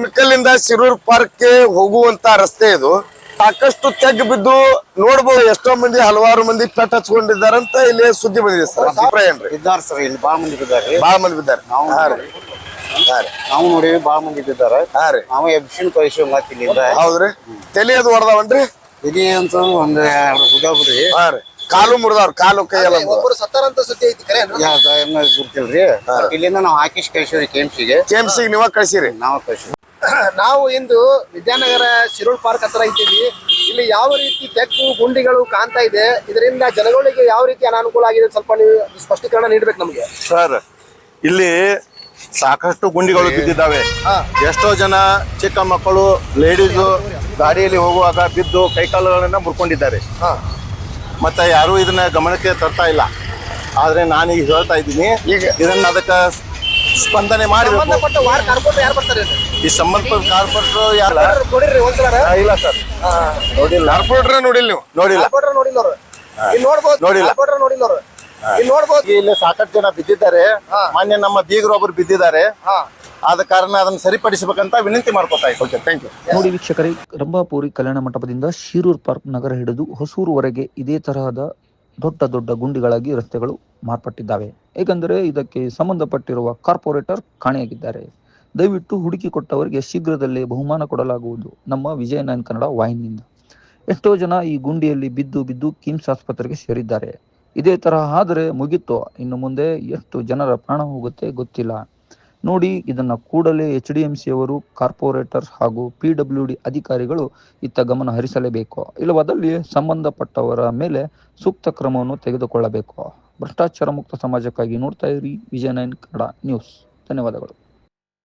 ಕುಣಕಲ್ಲಿಂದ Shirur park ಹೋಗುವಂತ ರಸ್ತೆ ಇದು. ಸಾಕಷ್ಟು ತೆಗ್ ಬಿದ್ದು ನೋಡಬಹುದು ಎಷ್ಟೋ ಮಂದಿ ಹಲವಾರು ಮಂದಿ ಪೆಟ್ ಹಚ್ಕೊಂಡಿದ್ದಾರಂತ ಇಲ್ಲಿ ಸುದ್ದಿ ಬಂದಿದೆ ಸರ್. ಅಭಿಪ್ರಾಯ ಏನ್ರಿ? ಇದ್ದಾರೆ ಸರ್ ಇಲ್ಲಿ ಭಾಳ ಮಂದಿ ಬಿದ್ದಾರೆ ಬಾಳ ಮಂದಿ ಬಿದ್ದಾರೆ ನಾವು ಹಾ ರೀ. ಹಾ ರೀ. ನಾವು ನೋಡಿವಿ ಭಾಳ ಮಂದಿ ಬಿದ್ದಾರೆ ಹಾ ರೀ. ನಾವು ಎಬ್ಸಿನ್ ಕಳಿಸಿ ಮತ್ತೆ ಇಲ್ಲಿಂದ. ಹೌದ್ರಿ. ತಲೆ ಅದು ಹೊಡೆದವನ್ರಿ ಇಲ್ಲಿ ಅಂತ ಒಂದು ಎರಡು ಹುಡುಗ ಬಿಡ್ರಿ ಹಾ ರೀ. ಕಾಲು ಮುರಿದವ್ರ ಕಾಲು ಕೈ ಎಲ್ಲ ಮುರಿದವ್ರು. ಒಬ್ಬರು ಸತ್ತಾರಂತ ಸುದ್ದಿ ಐತಿ ಕರೆ ಯಾವ್ದು ಗುರ್ತಿಲ್ರಿ ಇಲ್ಲಿಂದ ನಾವು ಹಾಕಿಸ್ ಕಳಿಸಿದ್ರಿ ಕೆಮ್ಸಿಗೆ ಕೆಎಂಸಿಗೆ ನೀವ ಕಳ್ಸಿರಿ. ನಾವು ಕಳಿಸಿ ನಾವು ಇಂದು ವಿದ್ಯಾನಗರ ಶಿರೋಳ್ ಪಾರ್ಕ್ ಹತ್ರ ಇದ್ದೀವಿ. ಇಲ್ಲಿ ಯಾವ ರೀತಿ ತೆಕ್ಕು ಗುಂಡಿಗಳು ಕಾಣ್ತಾ ಇದೆ ಇದರಿಂದ ಜನಗಳಿಗೆ ಯಾವ ರೀತಿ ಅನಾನುಕೂಲ ಆಗಿದೆ ಸ್ವಲ್ಪ ನೀವು ಸ್ಪಷ್ಟೀಕರಣ ನೀಡ್ಬೇಕು ನಮಗೆ. ಸರ್ ಇಲ್ಲಿ ಸಾಕಷ್ಟು ಗುಂಡಿಗಳು ಬಿದ್ದಿದ್ದಾವೆ. ಎಷ್ಟೋ ಜನ ಚಿಕ್ಕ ಮಕ್ಕಳು ಲೇಡೀಸು ಗಾಡಿಯಲ್ಲಿ ಹೋಗುವಾಗ ಬಿದ್ದು ಕೈಕಾಲುಗಳನ್ನ ಮುರ್ಕೊಂಡಿದ್ದಾರೆ. ಮತ್ತೆ ಯಾರು ಇದನ್ನ ಗಮನಕ್ಕೆ ತರ್ತಾ ಇಲ್ಲ. ಆದ್ರೆ ಈಗ ಹೇಳ್ತಾ ಇದ್ದೀನಿ. ಈಗ ಇದನ್ನ ಅದಕ್ಕೆ ಸ್ಪಂದನೆ ಮಾಡಿ ಸಂಬಂಧಪಟ್ಟ ವಾರ್ಡ್ ಕಾರ್ಪೊರೇಟರ್ ಯಾರು ಬರ್ತಾರೆ ಇದು? ಈ ಸಂಬಂಧಪಟ್ಟ ಕಾರ್ಪೊರೇಟರ್ ಯಾರ ನೋಡಿರಿ ಒಂದ್ಸಲ. ಇಲ್ಲ ಸರ್. ನೋಡಿಲ್ಲ. ಕಾರ್ಪೊರೇಟರ್ ನೋಡಿಲ್ಲ ನೀವು? ನೋಡಿಲ್ಲ. ಕಾರ್ಪೊರೇಟರ್ ನೋಡಿಲ್ಲ ಅವ್ರು. ಇಲ್ಲಿ ನೋಡ್ಬೋದು. ನೋಡಿಲ್ಲ. ಕಾರ್ಪೊರೇಟರ್ ನೋಡಿಲ್ಲ ಅವ್ರು. ಇಲ್ಲಿ ನೋಡ್ಬೋದು. ಇಲ್ಲಿ ಸಾಕಷ್ಟು ಜನ ಬಿದ್ದಿದ್ದಾರೆ. ಮಾನ್ಯ ನಮ್ಮ ಬೀಗರು ಒಬ್ರು ಬಿದ್ದಿದ್ದಾರೆ. ಆದ ಕಾರಣ ಅದನ್ನ ಸರಿಪಡಿಸಬೇಕಂತ ವಿನಂತಿ ಮಾಡ್ಕೊತಾ ಥ್ಯಾಂಕ್ ಯು ನೋಡಿ ವೀಕ್ಷಕರೇ ರಂಭಾಪುರಿ ಕಲ್ಯಾಣ ಮಂಟಪದಿಂದ ಶಿರೂರ್ ಪಾರ್ಕ್ ನಗರ ಹಿಡಿದು ಹೊಸೂರುವರೆಗೆ ಇದೇ ತರಹದ ದೊಡ್ಡ ದೊಡ್ಡ ಗುಂಡಿಗಳಾಗಿ ರಸ್ತೆಗಳು ಮಾರ್ಪಟ್ಟಿದ್ದಾವೆ. ಏಕೆಂದರೆ ಇದಕ್ಕೆ ಸಂಬಂಧಪಟ್ಟಿರುವ ಕಾರ್ಪೊರೇಟರ್ ಕಾಣೆಯಾಗಿದ್ದಾರೆ. ದಯವಿಟ್ಟು ಹುಡುಕಿ ಕೊಟ್ಟವರಿಗೆ ಶೀಘ್ರದಲ್ಲೇ ಬಹುಮಾನ ಕೊಡಲಾಗುವುದು. ನಮ್ಮ ವಿಜಯ ನೈನ್ ಕನ್ನಡ ವಾಹಿನಿಯಿಂದ. ಎಷ್ಟೋ ಜನ ಈ ಗುಂಡಿಯಲ್ಲಿ ಬಿದ್ದು ಬಿದ್ದು ಕಿಮ್ಸ್ ಆಸ್ಪತ್ರೆಗೆ ಸೇರಿದ್ದಾರೆ. ಇದೇ ತರಹ ಆದರೆ ಮುಗಿತು? ಇನ್ನು ಮುಂದೆ ಎಷ್ಟು ಜನರ ಪ್ರಾಣ ಹೋಗುತ್ತೆ ಗೊತ್ತಿಲ್ಲ. ನೋಡಿ, ಇದನ್ನು ಕೂಡಲೇ ಎಚ್ ಡಿ ಎಂ ಸಿ ಅವರು ಕಾರ್ಪೊರೇಟರ್ ಹಾಗೂ ಪಿ ಡಬ್ಲ್ಯೂ ಡಿ ಅಧಿಕಾರಿಗಳು ಇತ್ತ ಗಮನ ಹರಿಸಲೇಬೇಕು. ಇಲ್ಲವಾದಲ್ಲಿ ಸಂಬಂಧಪಟ್ಟವರ ಮೇಲೆ ಸೂಕ್ತ ಕ್ರಮವನ್ನು ತೆಗೆದುಕೊಳ್ಳಬೇಕು. ಭ್ರಷ್ಟಾಚಾರ ಮುಕ್ತ ಸಮಾಜಕ್ಕಾಗಿ ನೋಡ್ತಾ ಇರಿ. Vijaya nine Kannada news. ಧನ್ಯವಾದಗಳು.